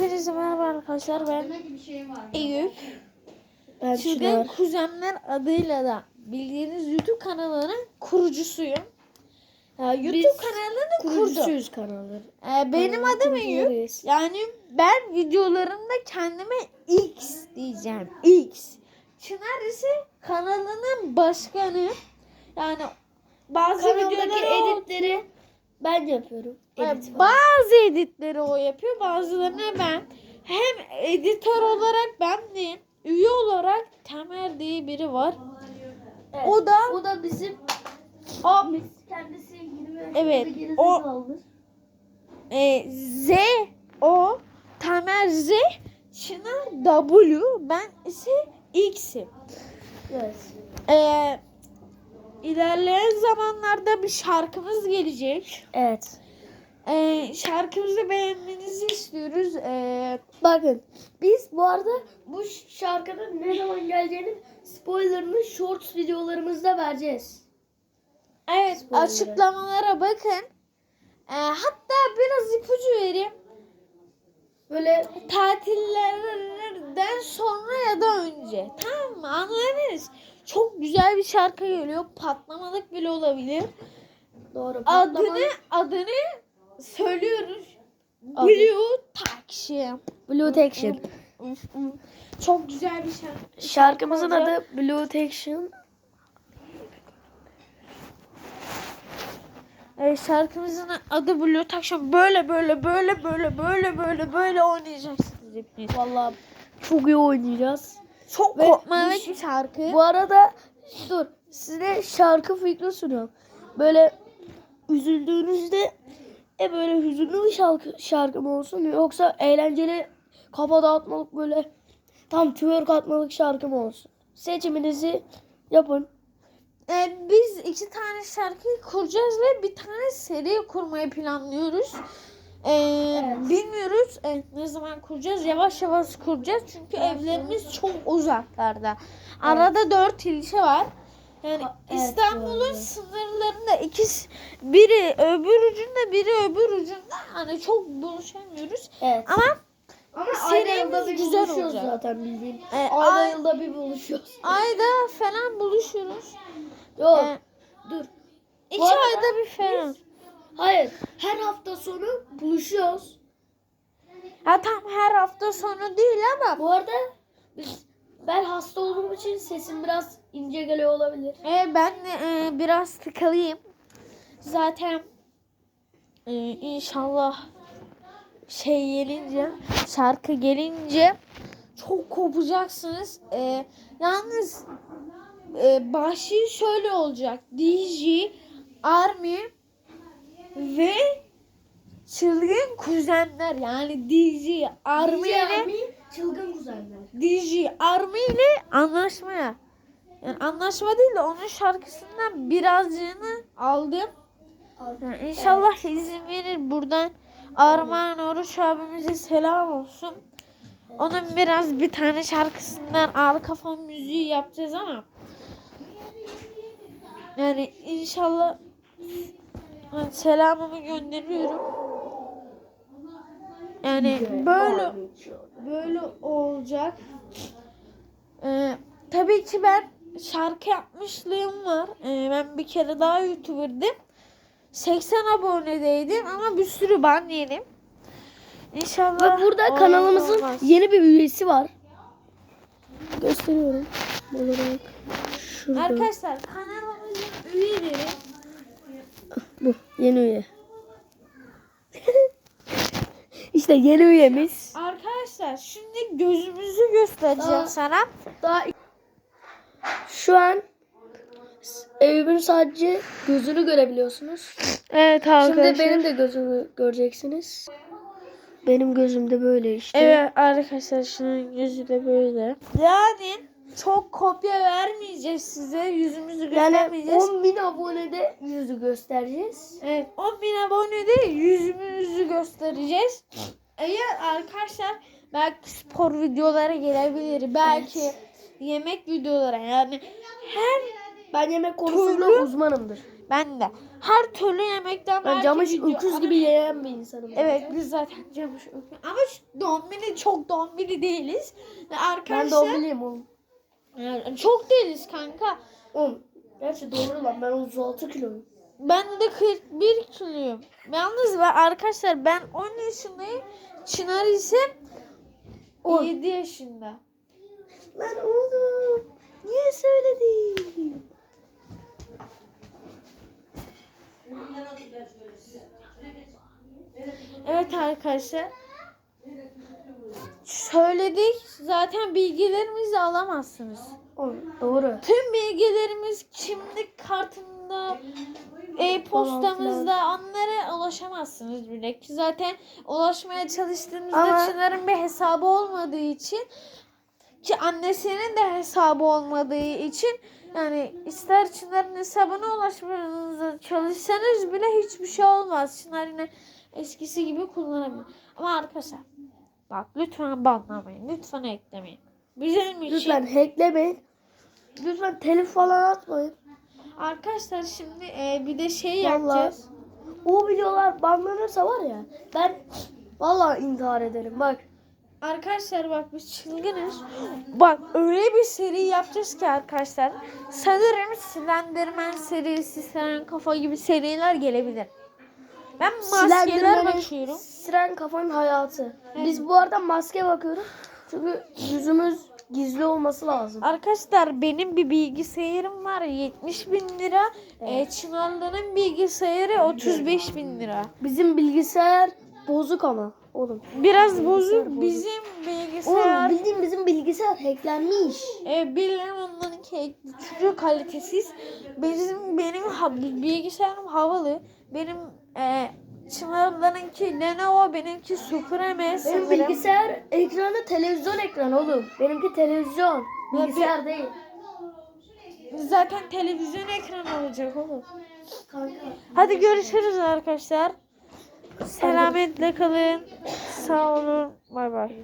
Hepinize merhaba arkadaşlar ben Eyüp. Ben Çılgın. Kuzenler adıyla da bildiğiniz YouTube kanalının kurucusuyum. Ya, YouTube Biz kanalını kurdum. Kurucusuyuz kanalı. Ee, benim adım Eyüp. Yani ben videolarımda kendime X diyeceğim. X. Çınar ise kanalının başkanı. Yani bazı Kanaldaki videoları editleri ben yapıyorum. Edit bazı editleri o yapıyor, bazılarını ben. Hem editör olarak ben de, üye olarak Tamer diye biri var. Evet, o da o da bizim abimiz. Kendisi 20 yaşında Evet, o- e, Z, o Tamer Z, Çınar W, ben ise X'im. Evet. Ee, ilerleyen zamanlarda bir şarkımız gelecek. Evet. Ee, şarkımızı beğenmenizi istiyoruz. Ee, Bakın biz bu arada bu şarkının ne zaman geleceğinin spoilerını shorts videolarımızda vereceğiz. Evet Spoiler. açıklamalara bakın. Ee, hatta biraz ipucu vereyim. Böyle Tatillerden sonra ya da önce. Tamam mı? Anladınız. Çok güzel bir şarkı geliyor. Patlamalık bile olabilir. doğru. patlama- Adını adını söylüyoruz. Adı. Blue Taxi. Blue Action. Çok güzel bir şarkı. Şarkımızın Şarkı adı Blue Action. Evet, şarkımızın adı Blue Taxi. Böyle böyle böyle böyle böyle böyle böyle oynayacaksınız hepiniz. Vallahi çok iyi oynayacağız. Çok bu- bir şarkı. Bu arada dur size şarkı fikri sunuyorum. Böyle üzüldüğünüzde e böyle hüzünlü bir şarkı, şarkı mı olsun yoksa eğlenceli kafa dağıtmalık böyle tam twerk atmalık şarkı mı olsun? Seçiminizi yapın. Ee, biz iki tane şarkıyı kuracağız ve bir tane seri kurmayı planlıyoruz. Ee, Evet. Bilmiyoruz ee, ne zaman kuracağız. Yavaş yavaş kuracağız çünkü evlerimiz çok uzaklarda. Arada dört ilçe var. Yani evet, İstanbul'un doğru. sınırlarında ikisi biri öbür ucunda biri öbür ucunda hani çok buluşamıyoruz. Evet. Ama Ama serimiz güzel olacak. zaten bildiğin. Ee, ayda ay- yılda bir buluşuyoruz. ayda falan buluşuruz. Yok Ee, dur. iki arada ayda bir falan. Hayır. Her hafta sonu buluşuyoruz. Ya tam her hafta sonu değil ama Bu arada biz, ben hasta olduğum için sesim biraz ince geliyor olabilir. e, ben e, biraz tıkalıyım. Zaten e, inşallah şey gelince, şarkı gelince çok kopacaksınız. E, yalnız e, başı şöyle olacak. DJ, Army çılgın kuzenler yani DJ, Army ile çılgın kuzenler. DJ Army ile anlaşmaya. Yani anlaşma değil de onun şarkısından birazcığını aldım. Yani inşallah izin verir buradan Armağan Oruç abimize selam olsun. Onun biraz bir tane şarkısından arka fon müziği yapacağız ama yani inşallah yani selamımı gönderiyorum. Yani böyle böyle olacak. Ee, tabii ki ben şarkı yapmışlığım var. Ee, ben bir kere daha YouTuber'dım. 80 abonedeydim ama bir sürü ban yedim. İnşallah Ve burada kanalımızın olmaz. yeni bir üyesi var. Gösteriyorum. Olarak şurada. Arkadaşlar kanalımızın üyeleri Bu yeni üye. İşte yeni üyemiz. arkadaşlar şimdi gözümüzü göstereceğim Aa. sana. Daha şu an Eyüp'ün sadece gözünü görebiliyorsunuz. Evet Şimdi benim de gözümü göreceksiniz. Benim gözüm de böyle işte. Evet arkadaşlar şunun yüzü de böyle. Yani çok kopya vermeyeceğiz size. Yüzümüzü Yani göstermeyeceğiz. 10 bin abonede yüzü göstereceğiz. Evet 10 bin abonede yüzümüzü göstereceğiz. Eğer arkadaşlar belki spor videolara gelebilir. Belki yemek videolara yani her Ben yemek konusunda Türlü- uzmanımdır. ben de her türlü yemekten Ben camış öküz Ama- gibi yiyen bir insanım. Evet biz zaten camış öküz. Ama dombili çok dombili değiliz. Ve Ben Arkadaşlar de o bileyim oğlum. Yani çok değiliz kanka. Oğlum. Gerçi doğru lan ben 36 kiloyum. Ben de 41 kiloyum. Yalnız ben arkadaşlar ben 10 yaşındayım. Çınar ise On. 7 yaşında. Lan oğlum. Niye söyledin? Evet arkadaşlar. Söyledik. Zaten bilgilerimizi alamazsınız. Oğlum doğru. Tüm bilgilerimiz kimlik kartında, e-postamızda onlara ulaşamazsınız bile. Ki zaten ulaşmaya çalıştığımızda Ama- Çınar'ın bir hesabı olmadığı için ki annesinin de hesabı olmadığı için yani ister Çınar'ın hesabına ulaşmanıza çalışsanız bile hiçbir şey olmaz. Çınar yine eskisi gibi kullanabilir. Ama arkadaşlar bak lütfen banlamayın. Lütfen eklemeyin. Bizim için Lütfen hacklemeyin. Lütfen telif falan atmayın. Arkadaşlar şimdi e, bir de şey Vallahi. yapacağız. O videolar banlanırsa var ya ben vallahi intihar ederim bak. Arkadaşlar bak biz çılgınız. Bak öyle bir seri yapacağız ki arkadaşlar. Sanırım Slenderman serisi, Siren Kafa gibi seriler gelebilir. Ben maskeler Slenderman'in bakıyorum. Siren kafanın hayatı. Biz bu arada maske bakıyoruz. Çünkü yüzümüz gizli olması lazım. Arkadaşlar benim bir bilgisayarım var 70 bin lira. E, Çınarlı'nın bilgisayarı 35 bin lira. Bizim bilgisayar bozuk ama oğlum. Biraz bozuk. Bizim Oğlum bilgisayar bildiğin bizim bilgisayar hacklenmiş. E, bilmiyorum onlarınki düşürüyor kalitesiz. Bizim benim bilgisayarım havalı. Benim e, Çınar'larınki Lenovo, benimki Super MS. Benim bilgisayar ekranı televizyon ekranı oğlum. Benimki televizyon. Bilgisayar değil. Zaten televizyon ekranı olacak oğlum. Kanka. Hadi görüşürüz arkadaşlar. Selametle kalın. Sağ olun. Bay bay.